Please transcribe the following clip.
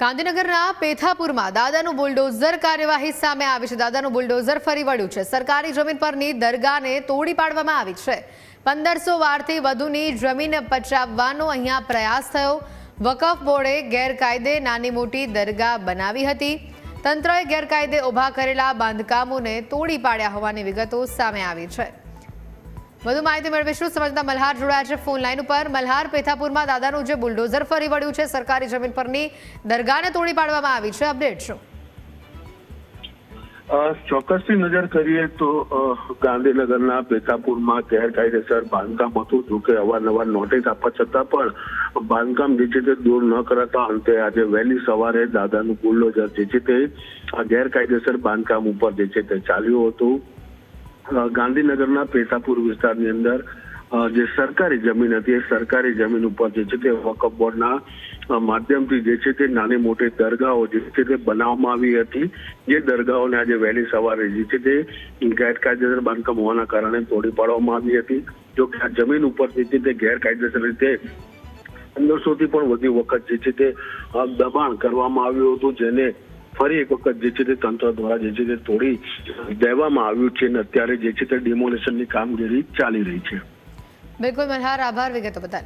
ગાંધીનગરના પેથાપુરમાં દાદાનું બુલડોઝર કાર્યવાહી સામે આવી છે. દાદાનું બુલડોઝર ફરી વળ્યું છે. સરકારી જમીન પરની દરગાહને તોડી પાડવામાં આવી છે. પંદરસો વારથી વધુની જમીન પચાવવાનો અહીંયા પ્રયાસ થયો. વકફ બોર્ડે ગેરકાયદે નાની મોટી દરગાહ બનાવી હતી. તંત્રએ ગેરકાયદે ઊભા કરેલા બાંધકામોને તોડી પાડ્યા હોવાની વિગતો સામે આવી છે. વધુ માહિતી મેળવીશું. સમજતા મલ્હાર જોડાયા છે ફોન લાઈન ઉપર. મલ્હાર પેથાપુરમાં દાદાનું જે બુલડોઝર ફરી વળ્યું છે, સરકારી જમીન પરની દરગાહને તોડી પાડવામાં આવી છે. અપડેટ શું? ચોક્કસથી નજર કરીએ તો ગાંધીનગરના પેથાપુરમાં ગેરકાયદેસર બાંધકામ હતું. જો કે અવારનવાર નોટિસ આપવા છતાં પણ બાંધકામ જે તે દૂર ન કરાતા અંતે આજે વહેલી સવારે દાદાનું બુલડોઝર જે છે તે ગેરકાયદેસર બાંધકામ ઉપર જે છે તે ચાલ્યું હતું. ગાંધીનગરના પેટાપુર વિસ્તારની અંદર જે સરકારી જમીન હતી, એ સરકારી જમીન ઉપર જે છે તે વકફ બોર્ડના માધ્યમથી જે છે તે નાની મોટી દરગાહો જે છે તે બનાવવામાં આવી હતી. જે દરગાહોને આજે વહેલી સવારે જે છે તે ગેરકાયદેસર બાંધકામ હોવાના કારણે તોડી પાડવામાં આવી હતી. જો કે આ જમીન ઉપર જે છે તે ગેરકાયદેસર રીતે પંદરસો થી પણ વધુ વખત જે છે તે દબાણ કરવામાં આવ્યું હતું, જેને ફરી એક વખત જે છે તે તંત્ર દ્વારા જે છે તે તોડી દેવામાં આવ્યું છે અને અત્યારે જે છે તે ડિમોલેશનની કામગીરી ચાલી રહી છે. બિલકુલ, મનહાર, આભાર વિગતો બદલ.